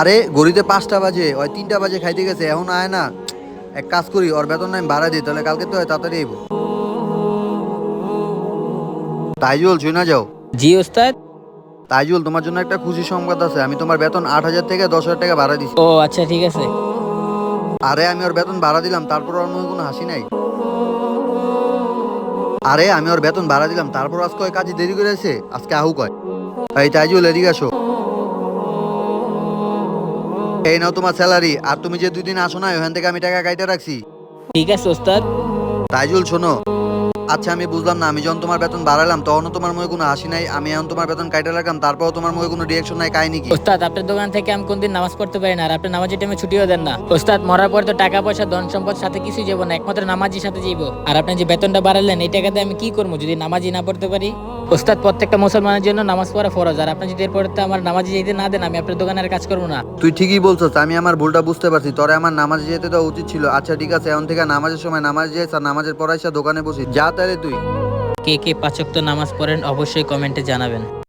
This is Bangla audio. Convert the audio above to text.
আরে গড়িতে পাঁচটা বাজে ওই তিনটা বাজে খাইতে গেছে এখন আয় না। এক কাজ করি ওর বেতন আমি ভাড়া দিই তাহলে কালকে তো তাড়াতাড়ি আইব। তাইজুল শুই না যাও। জি ওস্তাদ। তাইজুল তোমার জন্য একটা খুশি সংবাদ আছে আমি তোমার বেতন আট হাজার থেকে দশ হাজার টাকা ভাড়া দিছি। ও আচ্ছা ঠিক আছে। আরে আমি ওর বেতন ভাড়া দিলাম তারপর ওর মুখে কোনো হাসি নাই। আরে আমি ওর বেতন ভাড়া দিলাম তারপর আজকে ওই কাজে দেরি করেছে আজকে আহু কয়। এই তাইজুল এদিকে আসো। এই নাও তোমার স্যালারি আর তুমি যে দুই দিন আসো না ওখান থেকে আমি টাকা কাইতে রাখছি। ঠিক আছে ওস্তাদ। তাইজুল শোনো আচ্ছা আমি বুঝলাম না। আমি যখন তোমার বেতন বাড়ালাম, তখনও তোমার মুখে কোনো হাসি নাই। আমি এখন তোমার বেতন কাটে রাখলাম, তারপরও তোমার মুখে কোনো রিয়াকশন নাই, কাহিনি কি? ওস্তাদ, আপনার দোকান থেকে আমি কোনদিন নামাজ পড়তে পারি না, আর আপনি নামাজের টাইমে ছুটিও দেন না। ওস্তাদ, মরার পর তো টাকা পয়সা, ধন সম্পদ, সাথে কিছু যাব না, একমাত্র নামাজির সাথে যাইবো আর আপনি যে বেতনটা বাড়ালেন, এই টাকাতে আমি কি করব যদি নামাজি না পড়তে পারি? ওস্তাদ প্রত্যেকটা মুসলমানের জন্য নামাজ পড়া ফরজ। আর আপনি যদি এরপরে তো আমার নামাজে যেতে না দেন আমি আপনার দোকানের কাজ করব না। তুই ঠিকই বলছস আমি আমার ভুলটা বুঝতে পারছি। তোরে আমার নামাজে যেতে তো উচিত ছিল। আচ্ছা ঠিক আছে এখন থেকে নামাজের সময় নামাজ যাই আর নামাজের পড়াইসা দোকানে বসি যা তাহলে তুই। কে কে পাচক তো নামাজ পড়েন অবশ্যই কমেন্টে জানাবেন।